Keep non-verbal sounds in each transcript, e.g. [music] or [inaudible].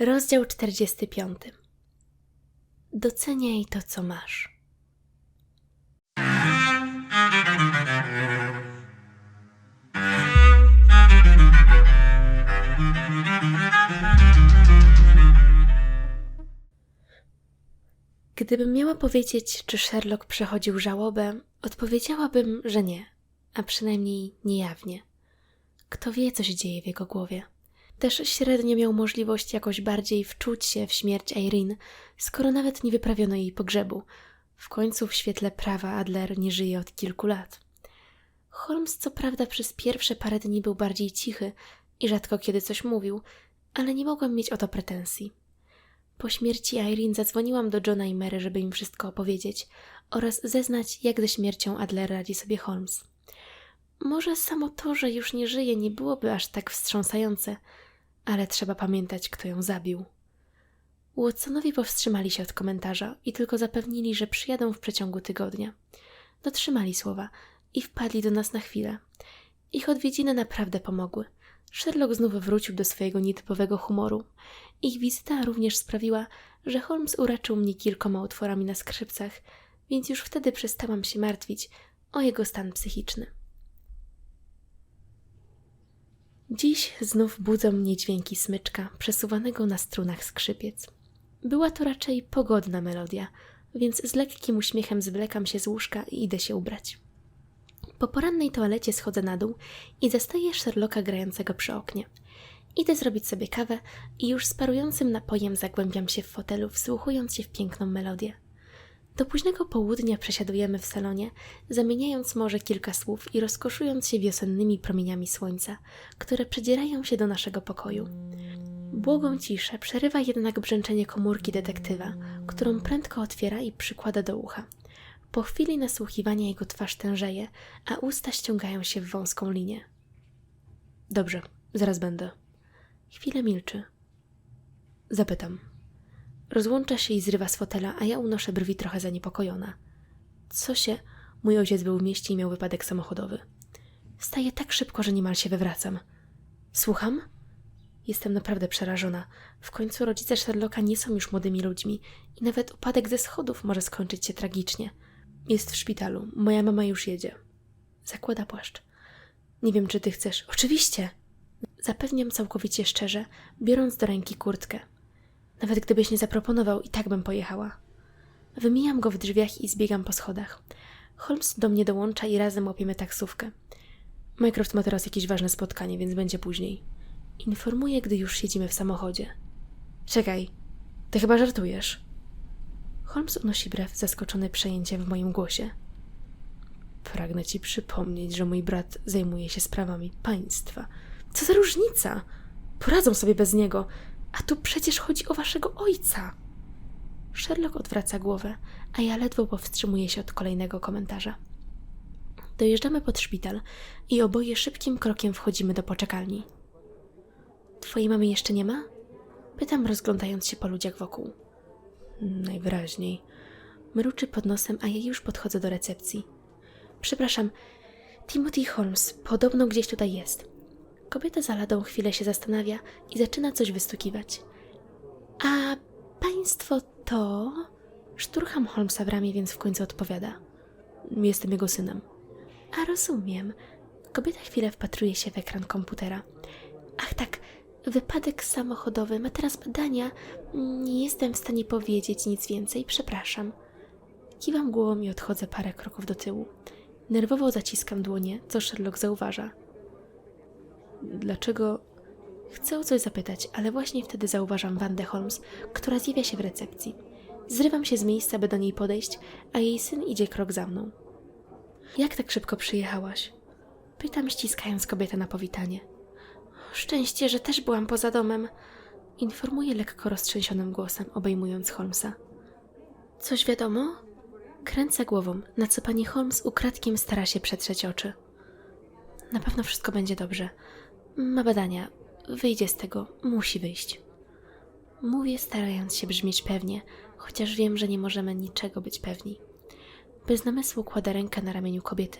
Rozdział 45. Doceniaj to, co masz. Gdybym miała powiedzieć, czy Sherlock przechodził żałobę, odpowiedziałabym, że nie, a przynajmniej niejawnie. Kto wie, co się dzieje w jego głowie. Też średnio miał możliwość jakoś bardziej wczuć się w śmierć Irene, skoro nawet nie wyprawiono jej pogrzebu. W końcu w świetle prawa Adler nie żyje od kilku lat. Holmes co prawda przez pierwsze parę dni był bardziej cichy i rzadko kiedy coś mówił, ale nie mogłam mieć o to pretensji. Po śmierci Irene zadzwoniłam do Johna i Mary, żeby im wszystko opowiedzieć oraz zeznać, jak ze śmiercią Adler radzi sobie Holmes. Może samo to, że już nie żyje, nie byłoby aż tak wstrząsające, ale trzeba pamiętać, kto ją zabił. Watsonowie powstrzymali się od komentarza i tylko zapewnili, że przyjadą w przeciągu tygodnia. Dotrzymali słowa i wpadli do nas na chwilę. Ich odwiedziny naprawdę pomogły. Sherlock znów wrócił do swojego nietypowego humoru. Ich wizyta również sprawiła, że Holmes uraczył mnie kilkoma utworami na skrzypcach, więc już wtedy przestałam się martwić o jego stan psychiczny. Dziś znów budzą mnie dźwięki smyczka przesuwanego na strunach skrzypiec. Była to raczej pogodna melodia, więc z lekkim uśmiechem zwlekam się z łóżka i idę się ubrać. Po porannej toalecie schodzę na dół i zastaję Sherlocka grającego przy oknie. Idę zrobić sobie kawę i już z parującym napojem zagłębiam się w fotelu, wsłuchując się w piękną melodię. Do późnego południa przesiadujemy w salonie, zamieniając może kilka słów i rozkoszując się wiosennymi promieniami słońca, które przedzierają się do naszego pokoju. Błogą ciszę przerywa jednak brzęczenie komórki detektywa, którą prędko otwiera i przykłada do ucha. Po chwili nasłuchiwania jego twarz tężeje, a usta ściągają się w wąską linię. Dobrze, zaraz będę. Chwilę milczy. Zapytam. Rozłącza się i zrywa z fotela, a ja unoszę brwi trochę zaniepokojona. Co się? Mój ojciec był w mieście i miał wypadek samochodowy. Wstaję tak szybko, że niemal się wywracam. Słucham? Jestem naprawdę przerażona. W końcu rodzice Sherlocka nie są już młodymi ludźmi i nawet upadek ze schodów może skończyć się tragicznie. Jest w szpitalu. Moja mama już jedzie. Zakłada płaszcz. Nie wiem, czy ty chcesz. Oczywiście! Zapewniam całkowicie szczerze, biorąc do ręki kurtkę. Nawet gdybyś nie zaproponował, i tak bym pojechała. Wymijam go w drzwiach i zbiegam po schodach. Holmes do mnie dołącza i razem łapiemy taksówkę. Mycroft ma teraz jakieś ważne spotkanie, więc będzie później. Informuję, gdy już siedzimy w samochodzie. Czekaj, ty chyba żartujesz. Holmes unosi brew, zaskoczony przejęciem w moim głosie. Pragnę ci przypomnieć, że mój brat zajmuje się sprawami państwa. Co za różnica? Poradzą sobie bez niego, a tu przecież chodzi o waszego ojca. Sherlock odwraca głowę, a ja ledwo powstrzymuję się od kolejnego komentarza. Dojeżdżamy pod szpital i oboje szybkim krokiem wchodzimy do poczekalni. Twojej mamy jeszcze nie ma? Pytam, rozglądając się po ludziach wokół. Najwyraźniej. Mruczy pod nosem, a ja już podchodzę do recepcji. Przepraszam, Timothy Holmes podobno gdzieś tutaj jest. Kobieta za ladą chwilę się zastanawia i zaczyna coś wystukiwać. A państwo to? Szturcham Holmesa w ramię, więc w końcu odpowiada. Jestem jego synem. A rozumiem. Kobieta chwilę wpatruje się w ekran komputera. Ach tak, wypadek samochodowy ma teraz badania. Nie jestem w stanie powiedzieć nic więcej, przepraszam. Kiwam głową i odchodzę parę kroków do tyłu. Nerwowo zaciskam dłonie, co Sherlock zauważa. Dlaczego? Chcę o coś zapytać, ale właśnie wtedy zauważam Wandę Holmes, która zjawia się w recepcji. Zrywam się z miejsca, by do niej podejść, a jej syn idzie krok za mną. Jak tak szybko przyjechałaś? Pytam, ściskając kobietę na powitanie. Szczęście, że też byłam poza domem. Informuje lekko roztrzęsionym głosem, obejmując Holmesa. Coś wiadomo? Kręcę głową, na co pani Holmes ukradkiem stara się przetrzeć oczy. Na pewno wszystko będzie dobrze. Ma badania. Wyjdzie z tego. Musi wyjść. Mówię, starając się brzmieć pewnie, chociaż wiem, że nie możemy niczego być pewni. Bez namysłu kładę rękę na ramieniu kobiety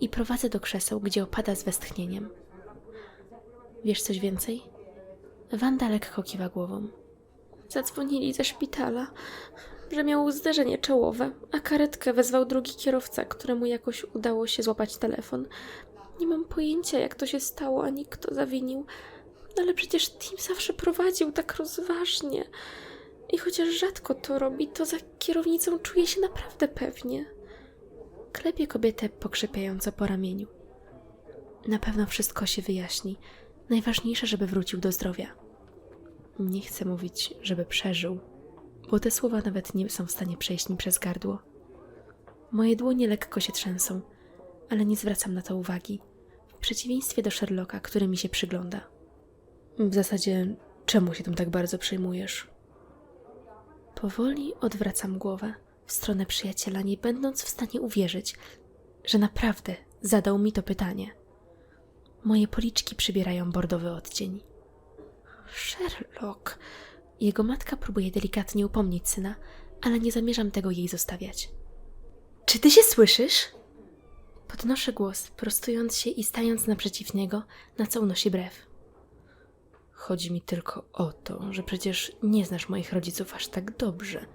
i prowadzę do krzeseł, gdzie opada z westchnieniem. Wiesz coś więcej? Wanda lekko kiwa głową. Zadzwonili ze szpitala, że miał zderzenie czołowe, a karetkę wezwał drugi kierowca, któremu jakoś udało się złapać telefon. Nie mam pojęcia, jak to się stało, ani kto zawinił, ale przecież Tim zawsze prowadził tak rozważnie. I chociaż rzadko to robi, to za kierownicą czuje się naprawdę pewnie. Klepie kobietę pokrzepiająco po ramieniu. Na pewno wszystko się wyjaśni. Najważniejsze, żeby wrócił do zdrowia. Nie chcę mówić, żeby przeżył, bo te słowa nawet nie są w stanie przejść mi przez gardło. Moje dłonie lekko się trzęsą, ale nie zwracam na to uwagi, w przeciwieństwie do Sherlocka, który mi się przygląda. W zasadzie, czemu się tym tak bardzo przejmujesz? Powoli odwracam głowę w stronę przyjaciela, nie będąc w stanie uwierzyć, że naprawdę zadał mi to pytanie. Moje policzki przybierają bordowy odcień. Sherlock. Jego matka próbuje delikatnie upomnieć syna, ale nie zamierzam tego jej zostawiać. Czy ty się słyszysz? Podnoszę głos, prostując się i stając naprzeciw niego, na co unosi brew. Chodzi mi tylko o to, że przecież nie znasz moich rodziców aż tak dobrze.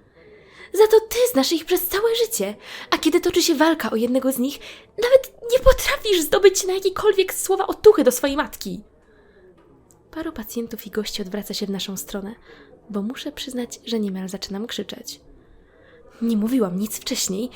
Za to ty znasz ich przez całe życie, a kiedy toczy się walka o jednego z nich, nawet nie potrafisz zdobyć na jakiekolwiek słowa otuchy do swojej matki. Paru pacjentów i gości odwraca się w naszą stronę, bo muszę przyznać, że niemal zaczynam krzyczeć. Nie mówiłam nic wcześniej,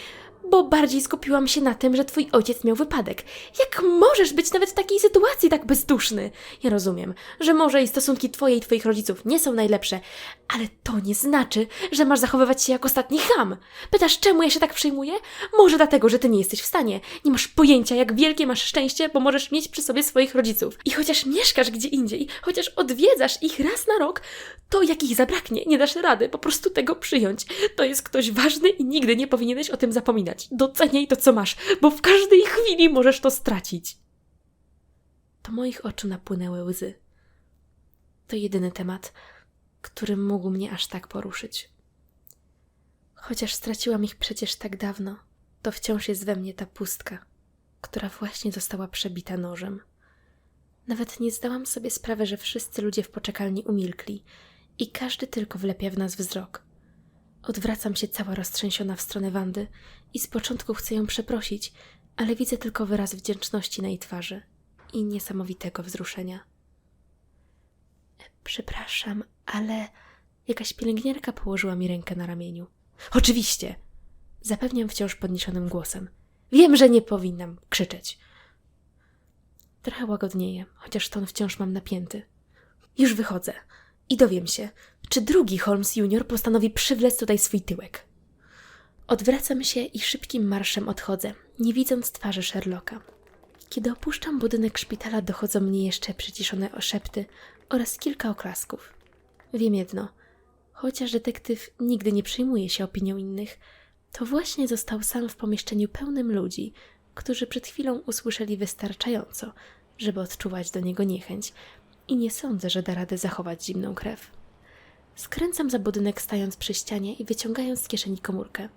bo bardziej skupiłam się na tym, że twój ojciec miał wypadek. Jak możesz być nawet w takiej sytuacji tak bezduszny? Ja rozumiem, że może i stosunki twoje i twoich rodziców nie są najlepsze, ale to nie znaczy, że masz zachowywać się jak ostatni cham. Pytasz, czemu ja się tak przejmuję? Może dlatego, że ty nie jesteś w stanie. Nie masz pojęcia, jak wielkie masz szczęście, bo możesz mieć przy sobie swoich rodziców. I chociaż mieszkasz gdzie indziej, chociaż odwiedzasz ich raz na rok, to jak ich zabraknie, nie dasz rady po prostu tego przyjąć. To jest ktoś ważny i nigdy nie powinieneś o tym zapominać. Doceniaj to, co masz, bo w każdej chwili możesz to stracić. Do moich oczu napłynęły łzy. To jedyny temat, który mógł mnie aż tak poruszyć. Chociaż straciłam ich przecież tak dawno, to wciąż jest we mnie ta pustka, która właśnie została przebita nożem. Nawet nie zdałam sobie sprawy, że wszyscy ludzie w poczekalni umilkli i każdy tylko wlepia w nas wzrok. Odwracam się cała roztrzęsiona w stronę Wandy i z początku chcę ją przeprosić, ale widzę tylko wyraz wdzięczności na jej twarzy i niesamowitego wzruszenia. Przepraszam, ale jakaś pielęgniarka położyła mi rękę na ramieniu. Oczywiście! Zapewniam wciąż podniesionym głosem. Wiem, że nie powinnam krzyczeć. Trochę łagodnieję, chociaż ton wciąż mam napięty. Już wychodzę i dowiem się, czy drugi Holmes Junior postanowi przywlec tutaj swój tyłek. Odwracam się i szybkim marszem odchodzę, nie widząc twarzy Sherlocka. Kiedy opuszczam budynek szpitala, dochodzą mnie jeszcze przyciszone oszepty oraz kilka oklasków. Wiem jedno, chociaż detektyw nigdy nie przejmuje się opinią innych, to właśnie został sam w pomieszczeniu pełnym ludzi, którzy przed chwilą usłyszeli wystarczająco, żeby odczuwać do niego niechęć i nie sądzę, że da radę zachować zimną krew. Skręcam za budynek, stając przy ścianie i wyciągając z kieszeni komórkę.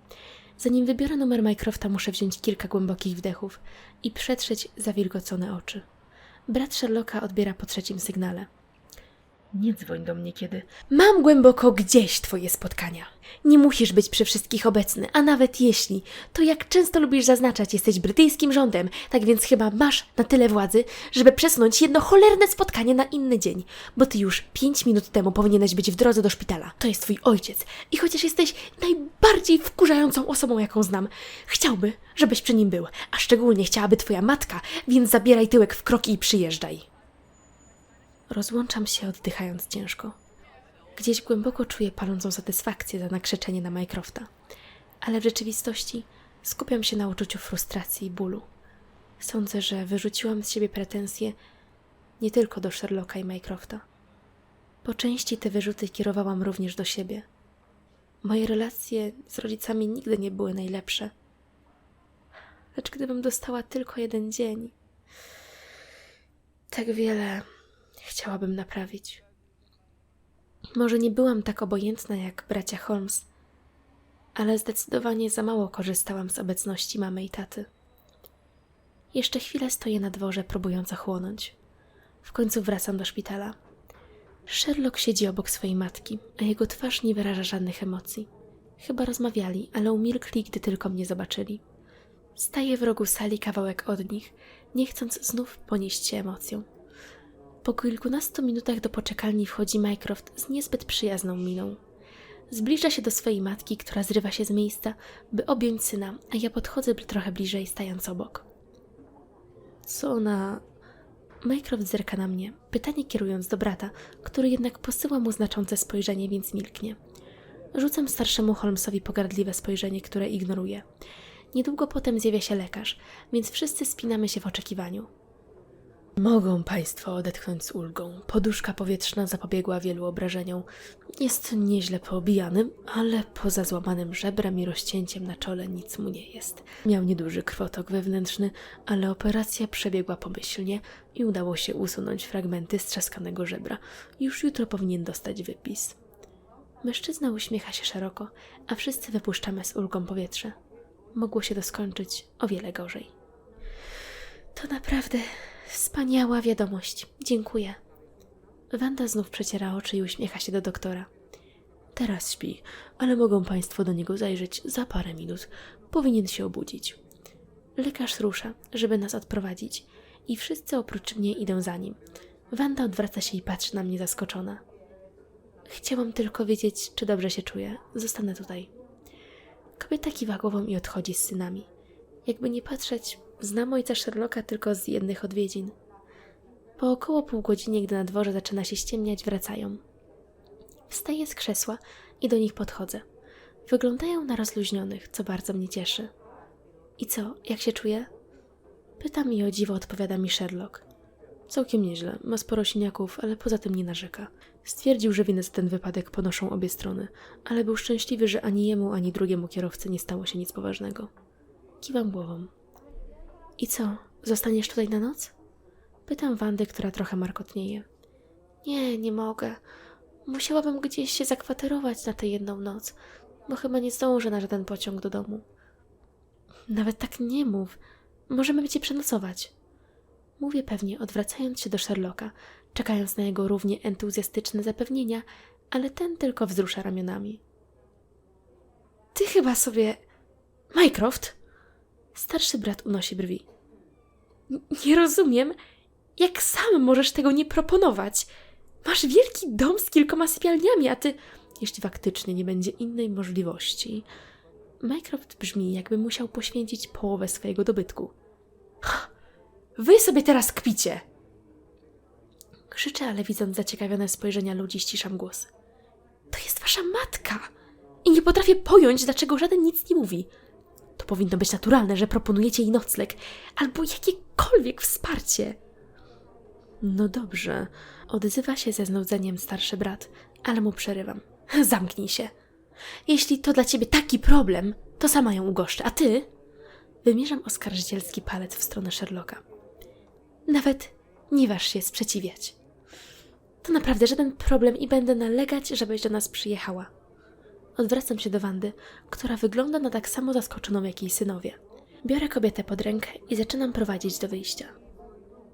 Zanim wybiorę numer Mycrofta, muszę wziąć kilka głębokich wdechów i przetrzeć zawilgocone oczy. Brat Sherlocka odbiera po trzecim sygnale. Nie dzwoń do mnie kiedy. Mam głęboko gdzieś twoje spotkania. Nie musisz być przy wszystkich obecny, a nawet jeśli, to jak często lubisz zaznaczać, jesteś brytyjskim rządem, tak więc chyba masz na tyle władzy, żeby przesunąć jedno cholerne spotkanie na inny dzień, bo ty już pięć minut temu powinieneś być w drodze do szpitala. To jest twój ojciec i chociaż jesteś najbardziej wkurzającą osobą, jaką znam, chciałby, żebyś przy nim był, a szczególnie chciałaby twoja matka, więc zabieraj tyłek w kroki i przyjeżdżaj. Rozłączam się, oddychając ciężko. Gdzieś głęboko czuję palącą satysfakcję za nakrzyczenie na Mycrofta, ale w rzeczywistości skupiam się na uczuciu frustracji i bólu. Sądzę, że wyrzuciłam z siebie pretensje nie tylko do Sherlocka i Mycrofta. Po części te wyrzuty kierowałam również do siebie. Moje relacje z rodzicami nigdy nie były najlepsze. Lecz gdybym dostała tylko jeden dzień, tak wiele chciałabym naprawić. Może nie byłam tak obojętna jak bracia Holmes, ale zdecydowanie za mało korzystałam z obecności mamy i taty. Jeszcze chwilę stoję na dworze, próbując ochłonąć. W końcu wracam do szpitala. Sherlock siedzi obok swojej matki, a jego twarz nie wyraża żadnych emocji. Chyba rozmawiali, ale umilkli, gdy tylko mnie zobaczyli. Staję w rogu sali kawałek od nich, nie chcąc znów ponieść się emocją. Po kilkunastu minutach do poczekalni wchodzi Mycroft z niezbyt przyjazną miną. Zbliża się do swojej matki, która zrywa się z miejsca, by objąć syna, a ja podchodzę trochę bliżej, stając obok. Co ona... Mycroft zerka na mnie, pytanie kierując do brata, który jednak posyła mu znaczące spojrzenie, więc milknie. Rzucam starszemu Holmesowi pogardliwe spojrzenie, które ignoruje. Niedługo potem zjawia się lekarz, więc wszyscy spinamy się w oczekiwaniu. Mogą Państwo odetchnąć z ulgą. Poduszka powietrzna zapobiegła wielu obrażeniom. Jest nieźle poobijany, ale poza złamanym żebrem i rozcięciem na czole nic mu nie jest. Miał nieduży krwotok wewnętrzny, ale operacja przebiegła pomyślnie i udało się usunąć fragmenty strzaskanego żebra. Już jutro powinien dostać wypis. Mężczyzna uśmiecha się szeroko, a wszyscy wypuszczamy z ulgą powietrze. Mogło się to skończyć o wiele gorzej. To naprawdę wspaniała wiadomość. Dziękuję. Wanda znów przeciera oczy i uśmiecha się do doktora. Teraz śpi, ale mogą Państwo do niego zajrzeć za parę minut. Powinien się obudzić. Lekarz rusza, żeby nas odprowadzić, i wszyscy oprócz mnie idą za nim. Wanda odwraca się i patrzy na mnie zaskoczona. Chciałam tylko wiedzieć, czy dobrze się czuję. Zostanę tutaj. Kobieta kiwa głową i odchodzi z synami. Jakby nie patrzeć, znam ojca Sherlocka tylko z jednych odwiedzin. Po około pół godzinie, gdy na dworze zaczyna się ściemniać, wracają. Wstaję z krzesła i do nich podchodzę. Wyglądają na rozluźnionych, co bardzo mnie cieszy. I co, jak się czuję? Pytam i o dziwo odpowiada mi Sherlock. Całkiem nieźle, ma sporo siniaków, ale poza tym nie narzeka. Stwierdził, że winę za ten wypadek ponoszą obie strony, ale był szczęśliwy, że ani jemu, ani drugiemu kierowcy nie stało się nic poważnego. Kiwam głową. I co, zostaniesz tutaj na noc? Pytam Wandy, która trochę markotnieje. Nie, nie mogę. Musiałabym gdzieś się zakwaterować na tę jedną noc, bo chyba nie zdążę na żaden pociąg do domu. Nawet tak nie mów. Możemy cię przenocować. Mówię pewnie, odwracając się do Sherlocka, czekając na jego równie entuzjastyczne zapewnienia, ale ten tylko wzrusza ramionami. Ty chyba sobie. Mycroft? Starszy brat unosi brwi. "N- Nie rozumiem, jak sam możesz tego nie proponować. Masz wielki dom z kilkoma sypialniami, a ty. Jeśli faktycznie nie będzie innej możliwości. Mycroft brzmi, jakby musiał poświęcić połowę swojego dobytku. Wy sobie teraz kpicie! Krzyczę, ale widząc zaciekawione spojrzenia ludzi, ściszam głos. To jest wasza matka! I nie potrafię pojąć, dlaczego żaden nic nie mówi. To powinno być naturalne, że proponujecie jej nocleg albo jakiekolwiek wsparcie. No dobrze, odzywa się ze znudzeniem starszy brat, ale mu przerywam. [laughs] Zamknij się. Jeśli to dla ciebie taki problem, to sama ją ugoszczę, a ty? Wymierzam oskarżycielski palec w stronę Sherlocka. Nawet nie waż się sprzeciwiać. To naprawdę żaden problem i będę nalegać, żebyś do nas przyjechała. Odwracam się do Wandy, która wygląda na tak samo zaskoczoną jak jej synowie. Biorę kobietę pod rękę i zaczynam prowadzić do wyjścia.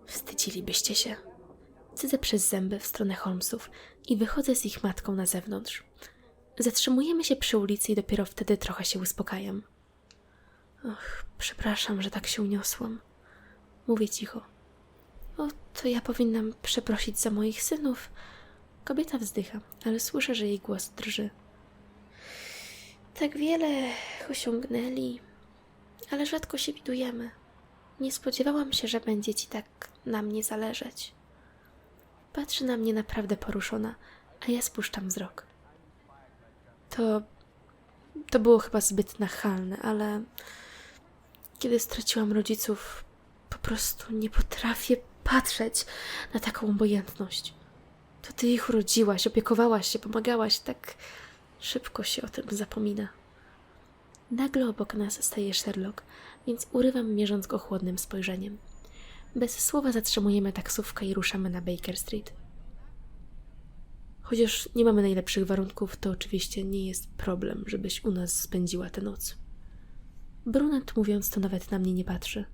Wstydzilibyście się. Cydzę przez zęby w stronę Holmesów i wychodzę z ich matką na zewnątrz. Zatrzymujemy się przy ulicy i dopiero wtedy trochę się uspokajam. Och, przepraszam, że tak się uniosłam. Mówię cicho. O, to ja powinnam przeprosić za moich synów. Kobieta wzdycha, ale słyszę, że jej głos drży. Tak wiele osiągnęli, ale rzadko się widujemy. Nie spodziewałam się, że będzie ci tak na mnie zależeć. Patrzy na mnie naprawdę poruszona, a ja spuszczam wzrok. To. To było chyba zbyt nachalne, ale. Kiedy straciłam rodziców, po prostu nie potrafię patrzeć na taką obojętność. To ty ich urodziłaś, opiekowałaś się, pomagałaś, tak szybko się o tym zapomina. Nagle obok nas staje Sherlock, więc urywam, mierząc go chłodnym spojrzeniem. Bez słowa zatrzymujemy taksówkę i ruszamy na Baker Street. Chociaż nie mamy najlepszych warunków, to oczywiście nie jest problem, żebyś u nas spędziła tę noc. Brunet mówiąc to nawet na mnie nie patrzy.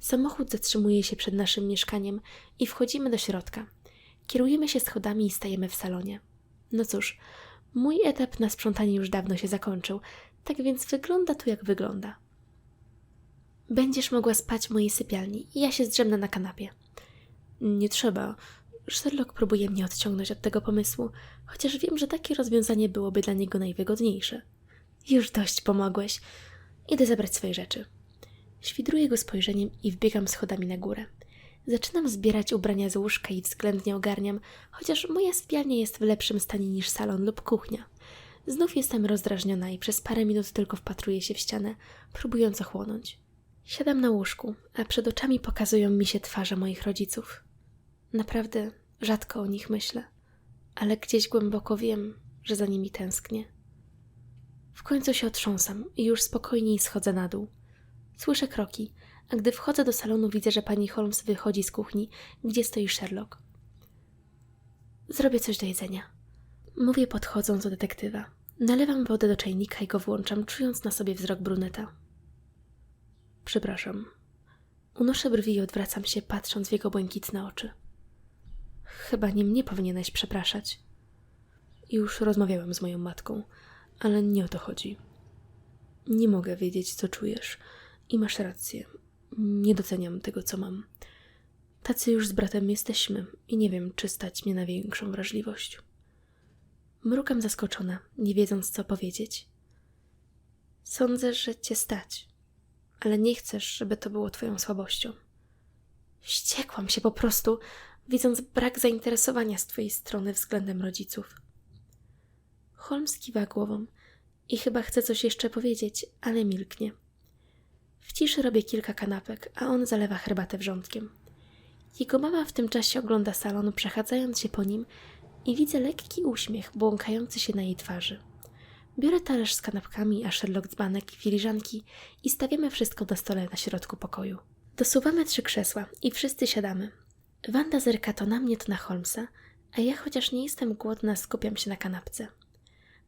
Samochód zatrzymuje się przed naszym mieszkaniem i wchodzimy do środka. Kierujemy się schodami i stajemy w salonie. No cóż, mój etap na sprzątanie już dawno się zakończył, tak więc wygląda tu jak wygląda. Będziesz mogła spać w mojej sypialni ja się zdrzemnę na kanapie. Nie trzeba. Sherlock próbuje mnie odciągnąć od tego pomysłu, chociaż wiem, że takie rozwiązanie byłoby dla niego najwygodniejsze. Już dość pomogłeś. Idę zabrać swoje rzeczy. Świdruję go spojrzeniem i wbiegam schodami na górę. Zaczynam zbierać ubrania z łóżka i względnie ogarniam, chociaż moja sypialnia jest w lepszym stanie niż salon lub kuchnia. Znów jestem rozdrażniona i przez parę minut tylko wpatruję się w ścianę, próbując ochłonąć. Siadam na łóżku, a przed oczami pokazują mi się twarze moich rodziców. Naprawdę rzadko o nich myślę, ale gdzieś głęboko wiem, że za nimi tęsknię. W końcu się otrząsam i już spokojniej schodzę na dół. Słyszę kroki, a gdy wchodzę do salonu, widzę, że pani Holmes wychodzi z kuchni, gdzie stoi Sherlock. Zrobię coś do jedzenia. Mówię podchodząc do detektywa. Nalewam wodę do czajnika i go włączam, czując na sobie wzrok bruneta. Przepraszam. Unoszę brwi i odwracam się, patrząc w jego błękitne oczy. Chyba nie mnie powinieneś przepraszać. Już rozmawiałem z moją matką, ale nie o to chodzi. Nie mogę wiedzieć, co czujesz. I masz rację. Nie doceniam tego, co mam. Tacy już z bratem jesteśmy i nie wiem, czy stać mnie na większą wrażliwość. Mrukam zaskoczona, nie wiedząc, co powiedzieć. Sądzę, że cię stać, ale nie chcesz, żeby to było twoją słabością. Wściekłam się po prostu, widząc brak zainteresowania z twojej strony względem rodziców. Holmes kiwa głową i chyba chce coś jeszcze powiedzieć, ale milknie. W ciszy robię kilka kanapek, a on zalewa herbatę wrzątkiem. Jego mama w tym czasie ogląda salon, przechadzając się po nim i widzę lekki uśmiech błąkający się na jej twarzy. Biorę talerz z kanapkami, a Sherlock dzbanek i filiżanki i stawiamy wszystko na stole na środku pokoju. Dosuwamy trzy krzesła i wszyscy siadamy. Wanda zerka to na mnie, to na Holmesa, a ja chociaż nie jestem głodna, skupiam się na kanapce.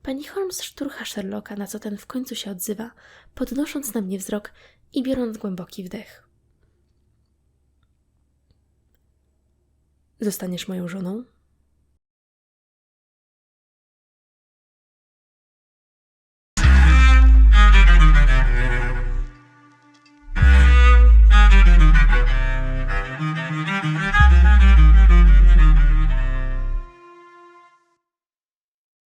Pani Holmes szturcha Sherlocka, na co ten w końcu się odzywa, podnosząc na mnie wzrok i biorąc głęboki wdech. Zostaniesz moją żoną?